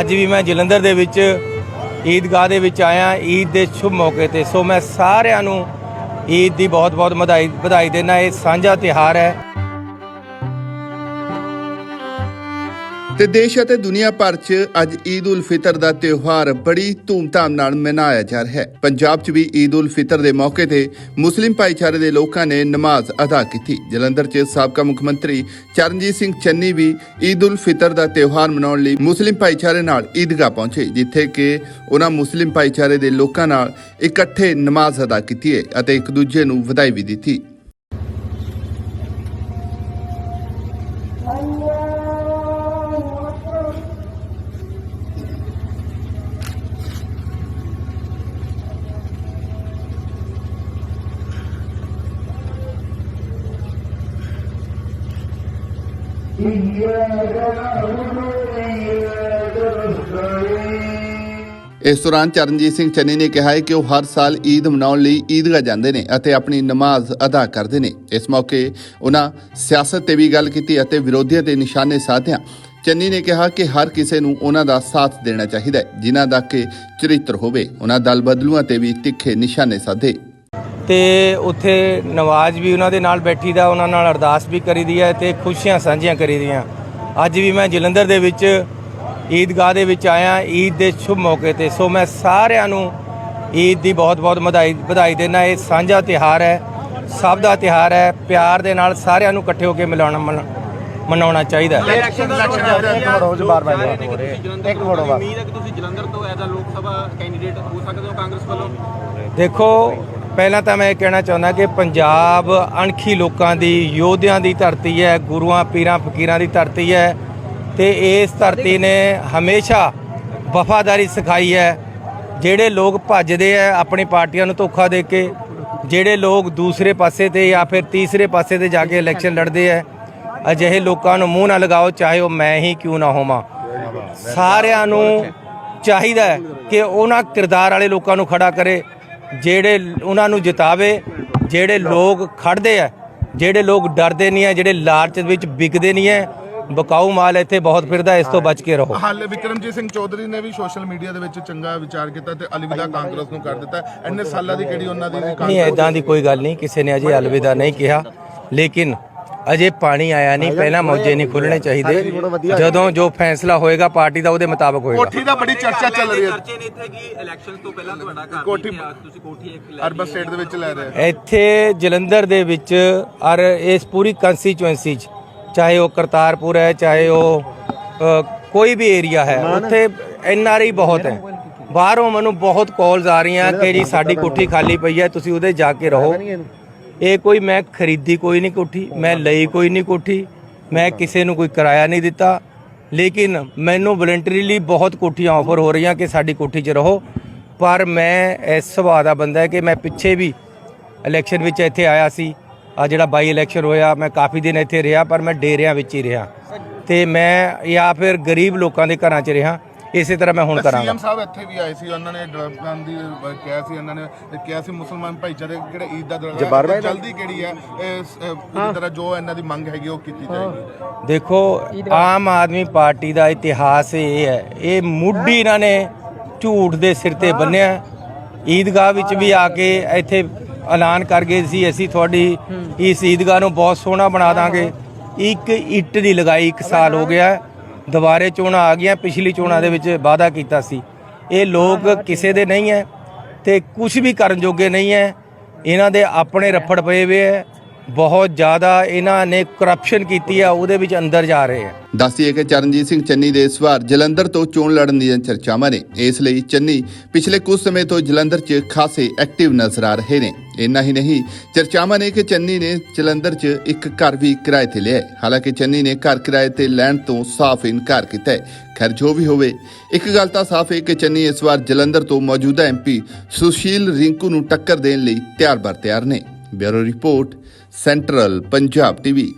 ਅੱਜ ਵੀ ਮੈਂ ਜਲੰਧਰ ਦੇ ਵਿੱਚ ਈਦਗਾਹ ਦੇ ਵਿੱਚ ਆਇਆ, ਈਦ ਦੇ ਸ਼ੁਭ ਮੌਕੇ ਤੇ। ਸੋ ਮੈਂ ਸਾਰਿਆਂ ਨੂੰ ਈਦ ਦੀ ਬਹੁਤ-ਬਹੁਤ ਵਧਾਈ ਵਧਾਈ ਦੇਣਾ ਇਹ ਸਾਂਝਾ ਤਿਹਾਰ ਹੈ। ਤੇ ਦੇਸ਼ ਅਤੇ ਦੁਨੀਆ ਭਰ 'ਚ ਅੱਜ ਈਦ ਉਲ ਫਿਤਰ ਦਾ ਤਿਉਹਾਰ ਬੜੀ ਧੂਮਧਾਮ ਨਾਲ ਮਨਾਇਆ ਜਾ ਰਿਹਾ ਹੈ। ਪੰਜਾਬ 'ਚ ਵੀ ਈਦ ਉਲ ਫਿਤਰ ਦੇ ਮੌਕੇ ਤੇ ਮੁਸਲਿਮ ਭਾਈਚਾਰੇ ਦੇ ਲੋਕਾਂ ਨੇ ਨਮਾਜ਼ ਅਦਾ ਕੀਤੀ। ਜਲੰਧਰ 'ਚ ਸਾਬਕਾ ਮੁੱਖ ਮੰਤਰੀ ਚਰਨਜੀਤ ਸਿੰਘ ਚੰਨੀ ਵੀ ਈਦ ਉਲ ਫਿਤਰ ਦਾ ਤਿਉਹਾਰ ਮਨਾਉਣ ਲਈ ਮੁਸਲਿਮ ਭਾਈਚਾਰੇ ਨਾਲ ਈਦਗਾਹ ਪਹੁੰਚੇ, ਜਿੱਥੇ ਕਿ ਉਹਨਾਂ ਮੁਸਲਿਮ ਭਾਈਚਾਰੇ ਦੇ ਲੋਕਾਂ ਨਾਲ ਇਕੱਠੇ ਨਮਾਜ਼ ਅਦਾ ਕੀਤੀ ਹੈ ਅਤੇ ਇੱਕ ਦੂਜੇ ਨੂੰ ਵਧਾਈ ਵੀ ਦਿੱਤੀ। ਇਸ ਦੌਰਾਨ ਚਰਨਜੀਤ ਸਿੰਘ ਚੰਨੀ ਨੇ ਕਿਹਾ ਹੈ ਕਿ ਉਹ ਹਰ ਸਾਲ ਈਦ ਮਨਾਉਣ ਲਈ ਈਦਗਾਹ ਜਾਂਦੇ ਨੇ ਅਤੇ ਆਪਣੀ ਨਮਾਜ਼ ਅਦਾ ਕਰਦੇ ਨੇ। ਇਸ ਮੌਕੇ ਉਹਨਾਂ ਸਿਆਸਤ ਤੇ ਵੀ ਗੱਲ ਕੀਤੀ ਅਤੇ ਵਿਰੋਧੀਆਂ ਤੇ ਨਿਸ਼ਾਨੇ ਸਾਧਿਆ ਚੰਨੀ ਨੇ ਕਿਹਾ ਕਿ ਹਰ ਕਿਸੇ ਨੂੰ ਉਹਨਾਂ ਦਾ ਸਾਥ ਦੇਣਾ ਚਾਹੀਦਾ ਹੈ, ਜਿਨ੍ਹਾਂ ਦਾ ਕਿ ਚਰਿੱਤਰ ਹੋਵੇ। ਉਹਨਾਂ ਦਲ ਬਦਲੂਆਂ ਤੇ ਵੀ ਤਿੱਖੇ ਨਿਸ਼ਾਨੇ ਸਾਧੇ। ਤੇ ਉੱਥੇ ਨਵਾਜ਼ ਵੀ ਉਹਨਾਂ ਦੇ ਨਾਲ ਬੈਠੀ ਦਾ ਉਹਨਾਂ ਨਾਲ ਅਰਦਾਸ ਵੀ ਕਰੀਦੀ ਹੈ ਤੇ ਖੁਸ਼ੀਆਂ ਸਾਂਝੀਆਂ ਕਰੀਦੀਆਂ ਅੱਜ ਵੀ ਮੈਂ ਜਲੰਧਰ ਦੇ ਵਿੱਚ ਈਦਗਾਹ ਦੇ ਵਿੱਚ ਆਇਆ ਈਦ ਦੇ ਸ਼ੁਭ ਮੌਕੇ ਤੇ। ਸੋ ਮੈਂ ਸਾਰਿਆਂ ਨੂੰ ਈਦ ਦੀ ਬਹੁਤ-ਬਹੁਤ ਵਧਾਈ ਵਧਾਈ ਦੇਣਾ ਇਹ ਸਾਂਝਾ ਤਿਹਾਰ ਹੈ ਸਭ ਦਾ ਤਿਹਾਰ ਹੈ। ਪਿਆਰ ਦੇ ਨਾਲ ਸਾਰਿਆਂ ਨੂੰ ਇਕੱਠੇ ਹੋ ਕੇ ਮਿਲਾਉਣਾ ਮਨਾ- ਮਨਾਉਣਾ ਚਾਹੀਦਾ ਹੈ। ਇਲੈਕਸ਼ਨ ਰੋਜ਼ ਬਾਰ ਬਾਰ ਹੋ। ਰਹੇ ਇੱਕ ਮਿੰਟ ਉਮੀਦ ਹੈ ਕਿ ਤੁਸੀਂ ਜਲੰਧਰ ਤੋਂ ਐਜ਼ ਅ ਲੋਕ ਸਭਾ ਕੈਂਡੀਡੇਟ ਹੋ ਸਕਦੇ ਹੋ ਕਾਂਗਰਸ ਵੱਲੋਂ? ਦੇਖੋ ਪਹਿਲਾਂ ਤਾਂ ਮੈਂ ਇਹ ਕਹਿਣਾ ਚਾਹੁੰਦਾ ਕਿ ਪੰਜਾਬ ਅਣਖੀ ਲੋਕਾਂ ਦੀ, ਯੋਧਿਆਂ ਦੀ ਧਰਤੀ ਹੈ, ਗੁਰੂਆਂ, ਪੀਰਾਂ, ਫਕੀਰਾਂ ਦੀ ਧਰਤੀ ਹੈ ਤੇ ਇਸ ਧਰਤੀ ਨੇ ਹਮੇਸ਼ਾ ਵਫਾਦਾਰੀ ਸਿਖਾਈ ਹੈ। ਜਿਹੜੇ ਲੋਕ ਭੱਜਦੇ ਆ ਆਪਣੀ ਪਾਰਟੀਆਂ ਨੂੰ ਧੋਖਾ ਦੇ ਕੇ, ਜਿਹੜੇ ਲੋਕ ਦੂਸਰੇ ਪਾਸੇ ਤੇ ਜਾਂ ਫਿਰ ਤੀਸਰੇ ਪਾਸੇ ਤੇ ਜਾ ਕੇ ਇਲੈਕਸ਼ਨ ਲੜਦੇ ਆ, ਅਜਿਹੇ ਲੋਕਾਂ ਨੂੰ ਮੂੰਹ ਨਾ ਲਗਾਓ, ਚਾਹੇ ਉਹ ਮੈਂ ਹੀ ਕਿਉਂ ਨਾ ਹੋਵਾਂ। ਸਾਰਿਆਂ ਨੂੰ ਚਾਹੀਦਾ ਕਿ ਉਹਨਾਂ ਕਿਰਦਾਰ ਵਾਲੇ ਲੋਕਾਂ ਨੂੰ ਖੜਾ ਕਰੇ ਜਿਹੜੇ ਉਹਨਾਂ ਨੂੰ ਜਿਤਾਵੇ ਜਿਹੜੇ ਲੋਕ ਖੜਦੇ ਆ ਜਿਹੜੇ ਲੋਕ ਡਰਦੇ ਨਹੀਂ ਆ ਜਿਹੜੇ ਲਾਲਚ ਵਿੱਚ ਵਿਕਦੇ ਨਹੀਂ ਹੈ ਬਕਾਊ ਮਾਲ ਇੱਥੇ ਬਹੁਤ ਫਿਰਦਾ ਇਸ ਤੋਂ ਬਚ ਕੇ ਰਹੋ। ਹਾਲੇ ਵਿਕਰਮਜੀਤ ਸਿੰਘ ਚੌਧਰੀ ਨੇ ਵੀ ਸੋਸ਼ਲ ਮੀਡੀਆ ਦੇ ਵਿੱਚ ਚੰਗਾ ਵਿਚਾਰ ਕੀਤਾ ਤੇ ਅਲਵਿਦਾ ਕਾਂਗਰਸ ਨੂੰ ਕਰ ਦਿੱਤਾ। ਇੰਨੇ ਸਾਲਾਂ ਦੀ ਕਿਹੜੀ ਉਹਨਾਂ ਦੀ ਨਹੀਂ ਐਦਾਂ ਦੀ ਕੋਈ ਗੱਲ ਨਹੀਂ ਕਿਸੇ ਨੇ ਅਜੇ ਅਲਵਿਦਾ ਨਹੀਂ ਕਿਹਾ। ਲੇਕਿਨ ਅਜੇ ਪਾਣੀ ਆਇਆ ਨਹੀਂ ਪਹਿਲਾਂ ਮੌਜੇ ਨਹੀਂ ਖੁੱਲਣੇ ਚਾਹੀਦੇ। ਜਦੋਂ ਜੋ ਫੈਸਲਾ ਹੋਏਗਾ ਪਾਰਟੀ ਦਾ ਉਹਦੇ ਮੁਤਾਬਕ ਹੋਏਗਾ। ਕੋਠੀ ਦਾ ਬੜੀ ਚਰਚਾ ਚੱਲ ਰਹੀ ਹੈ। ਚਰਚੇ ਨੇ ਇੱਥੇ ਕਿ ਇਲੈਕਸ਼ਨ ਤੋਂ ਪਹਿਲਾਂ ਤੁਹਾਡਾ ਘਰ ਕੋਠੀ- ਤੁਸੀਂ ਕੋਠੀ ਇੱਕ ਲੈ ਅਰਬਨ ਸਟੇਟ ਦੇ ਵਿੱਚ ਲੈ ਰਹੇ ਇੱਥੇ ਜਲੰਧਰ ਦੇ ਵਿੱਚ ਔਰ ਇਸ ਪੂਰੀ ਕੰਸਟੀਚੁਐਂਸੀ 'ਚ ਚਾਹੇ ਉਹ ਕਰਤਾਰਪੁਰ ਹੈ ਚਾਹੇ ਉਹ ਕੋਈ ਵੀ ਏਰੀਆ ਹੈ ਉੱਥੇ ਐਨਆਰਆਈ ਬਹੁਤ ਹੈ। ਬਾਹਰੋਂ ਮੈਨੂੰ ਬਹੁਤ ਕਾਲਸ ਆ ਰਹੀਆਂ ਕਿ ਜੀ ਸਾਡੀ ਕੋਠੀ ਖਾਲੀ ਪਈ ਹੈ ਤੁਸੀਂ ਉਹਦੇ ਜਾ ਕੇ ਰਹੋ। ਇਹ ਕੋਈ ਮੈਂ ਖਰੀਦੀ ਕੋਈ ਨਹੀਂ ਕੋਠੀ, ਮੈਂ ਲਈ ਕੋਈ ਨਹੀਂ ਕੋਠੀ, ਮੈਂ ਕਿਸੇ ਨੂੰ ਕੋਈ ਕਿਰਾਇਆ ਨਹੀਂ ਦਿੱਤਾ। ਲੇਕਿਨ ਮੈਨੂੰ ਵਲੰਟਰੀਲੀ ਬਹੁਤ ਕੋਠੀਆਂ ਆਫਰ ਹੋ ਰਹੀਆਂ ਕਿ ਸਾਡੀ ਕੋਠੀ 'ਚ ਰਹੋ। ਪਰ ਮੈਂ ਇਸ ਸੁਭਾਅ ਦਾ ਬੰਦਾ ਹੈ ਕਿ ਮੈਂ ਪਿੱਛੇ ਵੀ ਇਲੈਕਸ਼ਨ ਵਿੱਚ ਇੱਥੇ ਆਇਆ ਸੀ। ਆ ਜਿਹੜਾ ਬਾਈ ਇਲੈਕਸ਼ਨ ਹੋਇਆ, ਮੈਂ ਕਾਫੀ ਦਿਨ ਇੱਥੇ ਰਿਹਾ, ਪਰ ਮੈਂ ਡੇਰਿਆਂ ਵਿੱਚ ਹੀ ਰਿਹਾ। ਤੇ ਮੈਂ ਜਾਂ ਫਿਰ ਗਰੀਬ ਲੋਕਾਂ ਦੇ ਘਰਾਂ 'ਚ ਰਿਹਾ। ਇਸੇ ਤਰ੍ਹਾਂ ਮੈਂ ਹੁਣ ਕਰਾਂਗਾ। ਸੀਐਮ ਸਾਹਿਬ ਇੱਥੇ ਵੀ ਆਏ ਸੀ ਉਹਨਾਂ ਨੇ ਡਰਬਨ ਦੀ ਕਿਹਾ ਸੀ ਉਹਨਾਂ ਨੇ ਕਿਹਾ ਸੀ ਮੁਸਲਮਾਨ ਭਾਈਚਾਰੇ ਕਿਹੜੇ ਈਦ ਦਾ ਦਰਗਾਹ ਜਲਦੀ ਕਿਹੜੀ ਹੈ ਪੂਰੀ ਤਰ੍ਹਾਂ ਜੋ ਇਹਨਾਂ ਦੀ ਮੰਗ ਹੈਗੀ ਉਹ ਕੀਤੀ ਜਾਏਗੀ। ਦੇਖੋ ਆਮ ਆਦਮੀ ਪਾਰਟੀ ਦਾ ਇਤਿਹਾਸ ਇਹ ਹੈ। ਇਹ ਮੁੱਢੀ ਇਹਨਾਂ ਨੇ ਝੂਠ ਦੇ ਸਿਰ ਤੇ ਬੰਨਿਆ। ਈਦਗਾਹ ਵਿੱਚ ਵੀ ਆ ਕੇ ਇੱਥੇ ਐਲਾਨ ਕਰ ਗਏ ਸੀ ਅਸੀਂ ਤੁਹਾਡੀ ਇਸ ਈਦਗਾਹ ਨੂੰ ਬਹੁਤ ਸੋਹਣਾ ਬਣਾ ਦਾਂਗੇ। ਇੱਕ ਇੱਟ ਦੀ ਲਗਾਈ ਇੱਕ ਸਾਲ ਹੋ ਗਿਆ। ਦੁਬਾਰੇ ਚੋਣਾਂ ਆ ਗਈਆਂ ਪਿਛਲੀ ਚੋਣਾਂ ਦੇ ਵਿੱਚ ਵਾਅਦਾ ਕੀਤਾ ਸੀ। ਇਹ ਲੋਕ ਕਿਸੇ ਦੇ ਨਹੀਂ ਹੈ ਤੇ ਕੁਝ ਵੀ ਕਰਨ ਜੋਗੇ ਨਹੀਂ ਹੈ। ਇਹਨਾਂ ਦੇ ਆਪਣੇ ਰੱਫੜ ਪਏ ਹੋਏ ਹੈ। ਬਹੁਤ ਜ਼ਿਆਦਾ ਇਹਨਾਂ ਨੇ ਕਰਪਸ਼ਨ ਕੀਤੀ ਆ, ਉਹਦੇ ਵਿੱਚ ਅੰਦਰ ਜਾ ਰਹੇ ਆ। ਦੱਸੀਏ ਕਿ ਚਰਨਜੀਤ ਸਿੰਘ ਚੰਨੀ ਦੇ ਇਸ ਵਾਰ ਜਲੰਧਰ ਤੋਂ ਚੋਣ ਲੜਨ ਦੀਆਂ ਚਰਚਾਵਾਂ ਨੇ। ਇਸ ਲਈ ਚੰਨੀ ਪਿਛਲੇ ਕੁਝ ਸਮੇਂ ਤੋਂ ਜਲੰਧਰ 'ਚ ਖਾਸੇ ਐਕਟਿਵ ਨਜ਼ਰ ਆ ਰਹੇ ਨੇ। ਇੰਨਾ ਹੀ ਨਹੀਂ, ਚਰਚਾਵਾਂ ਨੇ ਕਿ ਚੰਨੀ ਨੇ ਜਲੰਧਰ 'ਚ ਇੱਕ ਘਰ ਵੀ ਕਿਰਾਏ ਤੇ ਲਿਆ ਹਾਲਾਂਕਿ ਚੰਨੀ ਨੇ ਘਰ ਕਿਰਾਏ ਤੇ ਲੈਣ ਤੋਂ ਸਾਫ਼ ਇਨਕਾਰ ਕੀਤਾ ਹੈ। ਖੈਰ, ਜੋ ਵੀ ਹੋਵੇ, ਇੱਕ ਗੱਲ ਤਾਂ ਸਾਫ਼ ਹੈ ਕਿ ਚੰਨੀ ਇਸ ਵਾਰ ਜਲੰਧਰ ਤੋਂ ਮੌਜੂਦਾ ਐਮਪੀ ਸੁਸ਼ੀਲ ਰਿੰਕੂ ਨੂੰ ਟੱਕਰ ਦੇਣ ਲਈ ਤਿਆਰ ਬਰ ਤਿਆਰ ਨੇ। Bureau report central Punjab TV